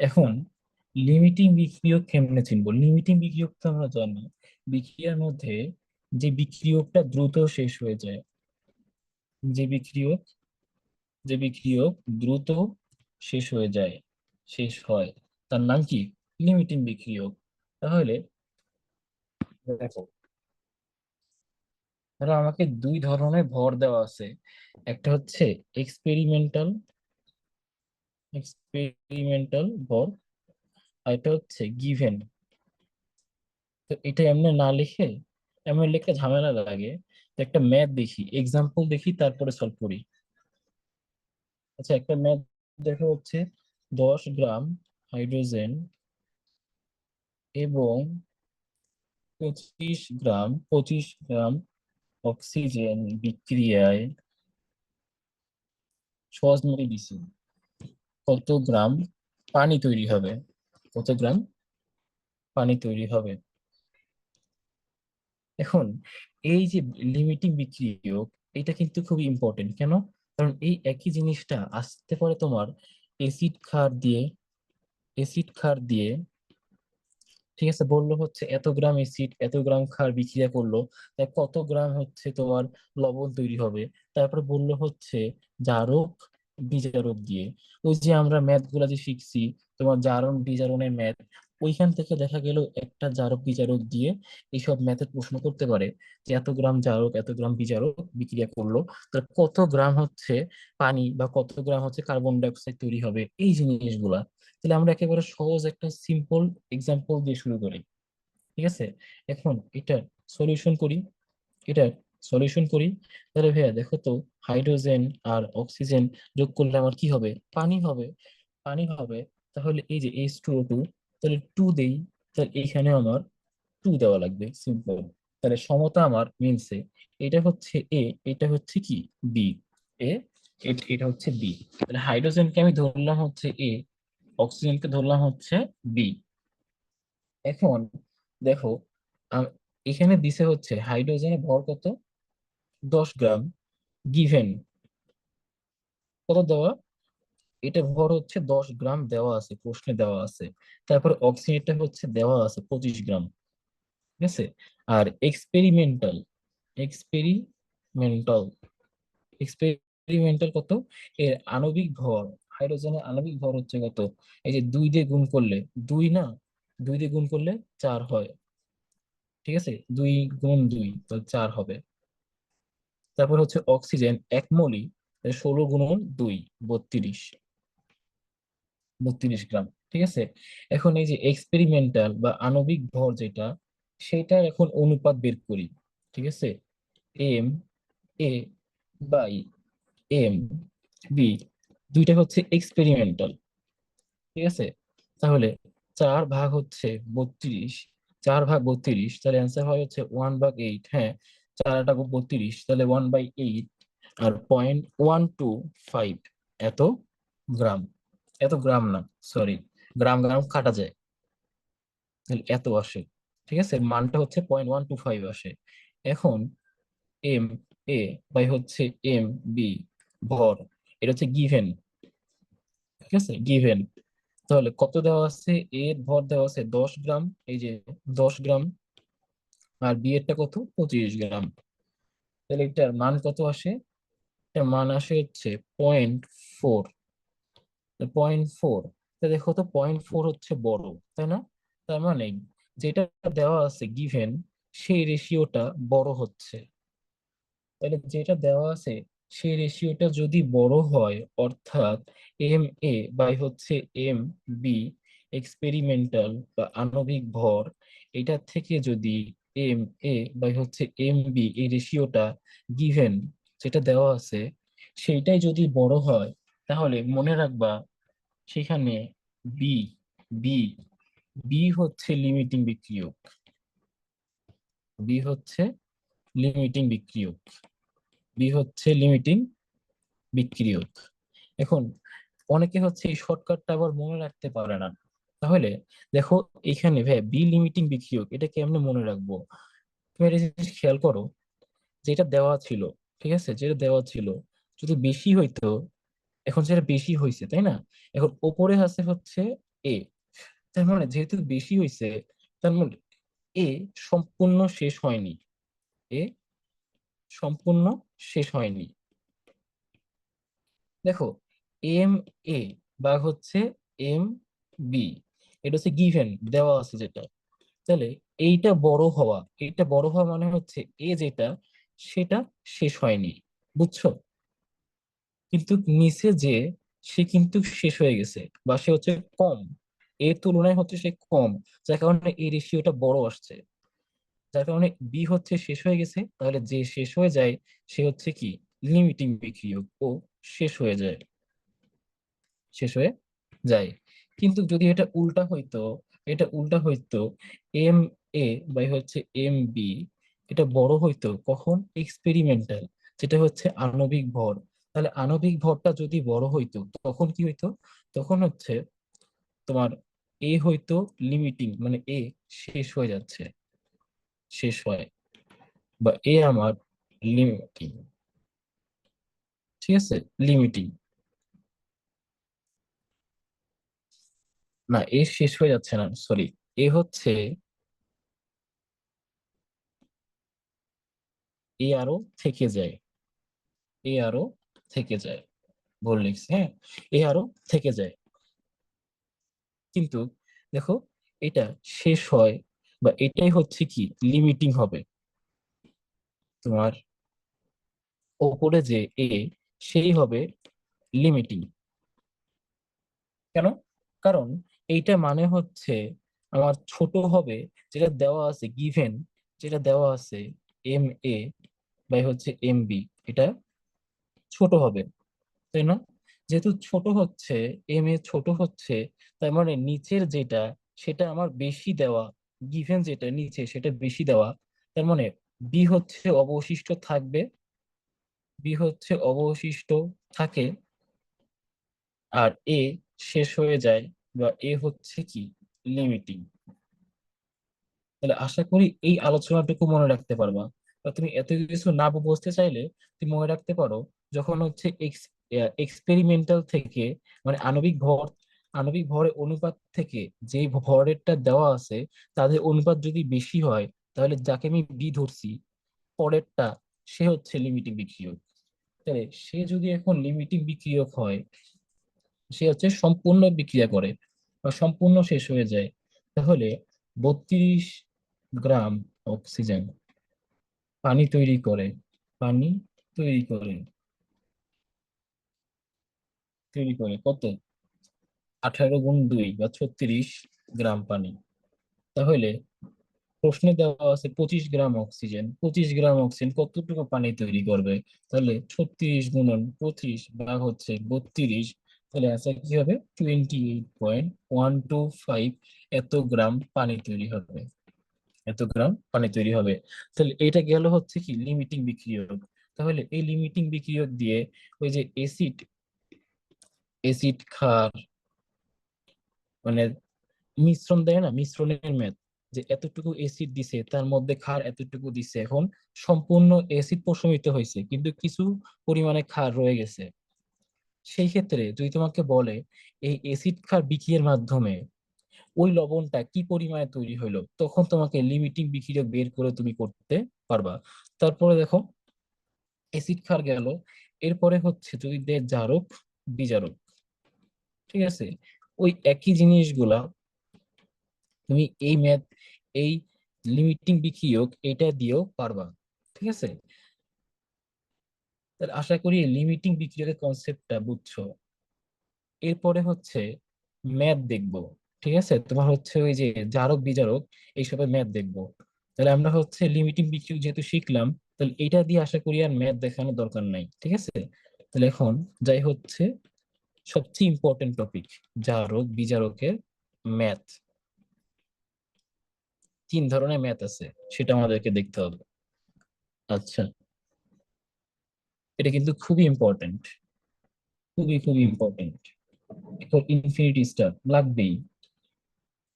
এখন লিমিটিং বিক্রিয়ক কেমনে চিনবো? লিমিটিং বিক্রিয়ক তো আমরা জানি। বিক্রিয়ার মধ্যে যে বিক্রিয়কটা দ্রুত শেষ হয়ে যায়, যে বিক্রিয়ক যে বিক্রিয়ক দ্রুত শেষ হয়ে যায়, শেষ হয়, তার নাম কি? লিমিটিং বিক্রিয়ক। তাহলে দেখো আমাকে দুই ধরনের ভর দেওয়া আছে। একটা হচ্ছে এক্সপেরিমেন্টাল এক্সপেরিমেন্টাল ভর আর এটা হচ্ছে গিভেন তো এটা এমনি না লিখে, এমনি লিখলে ঝামেলা লাগে। একটা ম্যাথ দেখি এক্সাম্পল দেখি, তারপরে সলভ করি। আচ্ছা একটা ম্যাথ দেখা হচ্ছে, দশ গ্রাম হাইড্রোজেন এবং পঁচিশ গ্রাম পঁচিশ গ্রাম অক্সিজেন বিক্রিয়ায় সহজ মনে দিছি। কত গ্রাম পানি তৈরি হবে? কত গ্রাম পানি তৈরি হবে? এখন এই যে লিমিটিং বিক্রিয়ক, এটা কিন্তু খুবই ইম্পর্টেন্ট কেন? কারণ এই একই জিনিসটা আসতে পারে তোমার এসিড ক্ষার দিয়ে এসিড ক্ষার দিয়ে। ঠিক আছে, বলল হচ্ছে এত গ্রাম এসিড এত গ্রাম ক্ষার বিক্রিয়া করল, তাই কত গ্রাম হচ্ছে তোমার লবণ তৈরি হবে? তারপরে বলল হচ্ছে জারক বিজারক দিয়ে। ওই যে আমরা ম্যাথগুলা যে শিখছি, তোমার জারণ বিজারণের ম্যাথ ওইখান থেকে দেখা গেল একটা জারক বিজারক দিয়ে এইসব ম্যাথের প্রশ্ন করতে পারে যে এত গ্রাম জারক, এত গ্রাম বিজারক বিক্রিয়া করল, তার কত গ্রাম হচ্ছে পানি বা কত গ্রাম হচ্ছে কার্বন ডাইঅক্সাইড তৈরি হবে, এই জিনিসগুলা। তাহলে আমরা একেবারে সহজ একটা সিম্পল এক্সাম্পল দিয়ে শুরু করি। ঠিক আছে? এখন এটা সলিউশন করি। এটা সলিউশন করি। তাহলে ভাইয়া দেখো তো হাইড্রোজেন আর অক্সিজেন যোগ করলে আমার কি হবে? পানি হবে। পানি হবে, তাহলে এই যে এইচ টু টু তাহলে টু দেই, তাহলে এইখানে আমার টু দেওয়া লাগবে সিম্পল তাহলে সমতা আমার মিলছে। এটা হচ্ছে এ এটা হচ্ছে কি? বি এ এটা হচ্ছে বি তাহলে হাইড্রোজেনকে আমি ধরলাম হচ্ছে এ অক্সিজেনকে ধরলাম হচ্ছে বি এখন দেখো এখানে দিছে হচ্ছে হাইড্রোজেনের ভর কত? দশ গ্রাম গিভেন। কত দেওয়া? এটা ভর হচ্ছে দশ গ্রাম দেওয়া আছে, প্রশ্নে দেওয়া আছে। তারপরে অক্সিজেনটা হচ্ছে দেওয়া আছে পঁচিশ গ্রাম। ঠিক আছে? আর এক্সপেরিমেন্টাল এক্সপেরিমেন্টাল এক্সপেরিমেন্টাল কত? এর আণবিক ভর, হাইড্রোজেনের আণবিক ভর হচ্ছে কত? এই যে দুই দিয়ে গুণ করলে, দুই না? দুই দিয়ে গুণ করলে চার হয়। ঠিক আছে? দুই গুণ দুই, তাহলে চার হবে। তারপর হচ্ছে অক্সিজেন এক মলি ষোলো গুণন দুই, বত্রিশ। বত্রিশ গ্রাম, ঠিক আছে? এখন এই যে এক্সপেরিমেন্টাল বা আণবিক ভর যেটা সেটার এখন অনুপাত বের করি, ঠিক আছে? M A by M B দুইটা হচ্ছে এক্সপেরিমেন্টাল ঠিক আছে? তাহলে চার ভাগ হচ্ছে বত্রিশ, চার ভাগ বত্রিশ, তাহলে অ্যান্সার হয় হচ্ছে ওয়ান ভাগ এইট হ্যাঁ? চার আটা বত্রিশ, তাহলে ওয়ান বাই এইট আর পয়েন্ট ওয়ান টু ফাইভ এত গ্রাম এত গ্রাম না সরি গ্রাম গ্রাম কাটা যায়, তাহলে এত আসে, ঠিক আছে? মানটা হচ্ছে পয়েন্ট ওয়ান টু ফাইভ আসে, এখন এম এ বাই হচ্ছে এম বি ভর, এটা হচ্ছে গিভেন ঠিক আছে? গিভেন তাহলে কত দেওয়া আছে? এর ভর দেওয়া আছে দশ গ্রাম, এই যে দশ গ্রাম আর বি এরটা কত? পঁচিশ গ্রাম। তাহলে এটার মান কত আসে? এটার মান আসে হচ্ছে পয়েন্ট ফোর। পয়েন্ট ফোর দেখো তো পয়েন্ট ফোর হচ্ছে বড়, তাই না? তার মানে যেটা দেওয়া আছে গিভেন সেই রেশিওটা বড় হচ্ছে। তাহলে যেটা দেওয়া আছে, সেই রেশিওটা যদি বড় হয়, অর্থাৎ এম এ বাই হচ্ছে এম বি এক্সপেরিমেন্টাল বা আণবিক ভর এটা থেকে যদি এম এ বা হচ্ছে এম বি এই রেশিওটা গিভেন যেটা দেওয়া আছে, সেইটাই যদি বড় হয়, তাহলে মনে রাখবা সেখানে বি বি বি হচ্ছে লিমিটিং বিক্রিয়ক। বি হচ্ছে লিমিটিং বিক্রিয়ক। বি হচ্ছে লিমিটিং বিক্রিয়ক। এখন অনেকে হচ্ছে এই শর্টকাটটা আবার মনে রাখতে পারে না। তাহলে দেখো এখানে ভাই বি লিমিটিং বিক্রিয়ক এটা কেমনে মনে রাখব? তুমি একটা জিনিস খেয়াল করো, যেটা দেওয়া ছিল, ঠিক আছে? যেটা দেওয়া ছিল, যদি বেশি হইতো, এখন সেটা বেশি হয়েছে তাই না? এখন ওপরে আছে হচ্ছে এ তার মানে যেহেতু বেশি হয়েছে তার মানে এ সম্পূর্ণ শেষ হয়নি এ সম্পূর্ণ শেষ হয়নি। দেখো এম এ বা হচ্ছে এম বি এটা হচ্ছে গিভেন দেওয়া আছে যেটা। তাহলে এইটা বড় হওয়া, এইটা বড় হওয়া মানে হচ্ছে এ যেটা, সেটা শেষ হয়নি, বুঝছ? কিন্তু নিচে যে, সে কিন্তু শেষ হয়ে গেছে, বা সে হচ্ছে কম। এর তুলনায় হচ্ছে সে কম, যার কারণে এই রেশিওটা বড় আসছে। যার কারণে বি হচ্ছে শেষ হয়ে গেছে, তাহলে যে শেষ হয়ে যায়, সে হচ্ছে কি? লিমিটিং বিক্রিয়ক, ও শেষ হয়ে যায়। শেষ হয়ে যায়। কিন্তু যদি এটা উল্টা হইতো, এটা উল্টা হইতো এম এ বাই হচ্ছে এম বি এটা বড় হইতো কখন? এক্সপেরিমেন্টাল যেটা হচ্ছে আণবিক ভর। তাহলে আণবিক ভরটা যদি বড় হইতো, তখন কি হইতো? তখন হচ্ছে তোমার এ হইতো লিমিটিং মানে এ শেষ হয়ে যাচ্ছে। শেষ হয়। বা এ আমার লিমিটিং ঠিক আছে? লিমিটিং না, এ শেষ হয়ে যাচ্ছে না সরি এ হচ্ছে এ আরও থেকে যায়। এ আরও থেকে যায়। ভুল লিখছি হ্যাঁ? এ আরও থেকে যায়। কিন্তু দেখো, এটা শেষ হয় বা এটাই হচ্ছে কি? লিমিটিং হবে। তোমার ওপরে যে এ, সেই হবে লিমিটিং কেন? কারণ এইটা মানে হচ্ছে আমার ছোট হবে, যেটা দেওয়া আছে গিভেন যেটা দেওয়া আছে এম এ বাই হচ্ছে এম বি এটা ছোট হবে, তাই না? যেহেতু ছোট হচ্ছে এম এ ছোট হচ্ছে, তার মানে নিচের যেটা, সেটা আমার বেশি দেওয়া গিভেন যেটা নিচে, সেটা বেশি দেওয়া, তার মানে বি হচ্ছে অবশিষ্ট থাকবে বি হচ্ছে অবশিষ্ট থাকে, আর এ শেষ হয়ে যায় বা এ হচ্ছে কি? লিমিটিং তাহলে আশা করি এই আলোচনাটুকু মনে রাখতে পারবা। বা তুমি এত কিছু না বুঝতে চাইলে তুমি মনে রাখতে পারো, যখন হচ্ছে এক্সপেরিমেন্টাল থেকে মানে আণবিক ভর, আণবিক ভরের অনুপাত থেকে যে ভরেরটা দেওয়া আছে, তাদের অনুপাত যদি বেশি হয়, তাহলে যাকে আমি বি ধরছি, পরেরটা, সে হচ্ছে লিমিটিং বিক্রিয়ক। তাহলে সে যদি এখন লিমিটিং বিক্রিয়ক হয় সে হচ্ছে সম্পূর্ণ বিক্রিয়া করে বা সম্পূর্ণ শেষ হয়ে যায়। তাহলে বত্রিশ গ্রাম অক্সিজেন পানি তৈরি করে, পানি তৈরি করে। তৈরি করে কত? আঠারো গুণ দুই বা ছত্রিশ গ্রাম পানি। তাহলে প্রশ্নে দেওয়া আছে পঁচিশ গ্রাম অক্সিজেন। পঁচিশ গ্রাম অক্সিজেন কতটুকু পানি তৈরি করবে? তাহলে ছত্রিশ গুণন পঁচিশ ভাগ হচ্ছে বত্রিশ তাহলে অ্যান্সার কি হবে? Twenty eight point one two five এত গ্রাম পানি তৈরি হবে। এত গ্রাম পানি তৈরি হবে। তাহলে এটা গেল হচ্ছে কি? লিমিটিং বিক্রিয়ক। তাহলে এই লিমিটিং বিক্রিয়ক দিয়ে ওই যে এসিড এসিড ক্ষার মানে মিশ্রণ দেয় না? মিশ্রণের মেদ যে এতটুকু এসিড দিছে, তার মধ্যে ক্ষার এতটুকু দিছে। এখন সম্পূর্ণ এসিড প্রশমিত হয়েছে, কিন্তু কিছু পরিমাণে ক্ষার রয়ে গেছে। সেই ক্ষেত্রে যদি তোমাকে বলে এই এসিড ক্ষার বিক্রিয়ার মাধ্যমে ওই লবণটা কি পরিমাণে তৈরি হলো তখন তোমাকে লিমিটিং বিক্রিয়া বের করে তুমি করতে পারবা। তারপরে দেখো এসিড ক্ষার গেল, এরপরে হচ্ছে যদি দেয় জারক, বিজারক, ঠিক আছে? ওই একই জিনিসগুলা তুমি এই ম্যাথ এই লিমিটিং বিক্রিয়ক এটা দিয়েও পারবা, ঠিক আছে? তাহলে আশা করি লিমিটিং বিক্রিয়কের কনসেপ্টটা বুঝছ। এরপরে হচ্ছে ম্যাথ দেখব, ঠিক আছে? তোমার হচ্ছে ওই যে জারক, বিজারক, এইসবের ম্যাথ দেখব। তাহলে আমরা হচ্ছে লিমিটিং বিক্রিয়ক যেহেতু শিখলাম, তাহলে এটা দিয়ে আশা করি আর ম্যাথ দেখানোর দরকার নাই, ঠিক আছে? তাহলে এখন যাই হচ্ছে সবচেয়ে ইম্পর্টেন্ট টপিক জারক, বিজারকের ম্যাথ তিন ধরনের ম্যাথ আছে, সেটা আমাদেরকে দেখতে হবে। আচ্ছা। এটা কিন্তু খুবই ইম্পর্টেন্ট খুবই খুবই ইম্পর্টেন্ট ইনফিনিটি স্টার লাগবেই।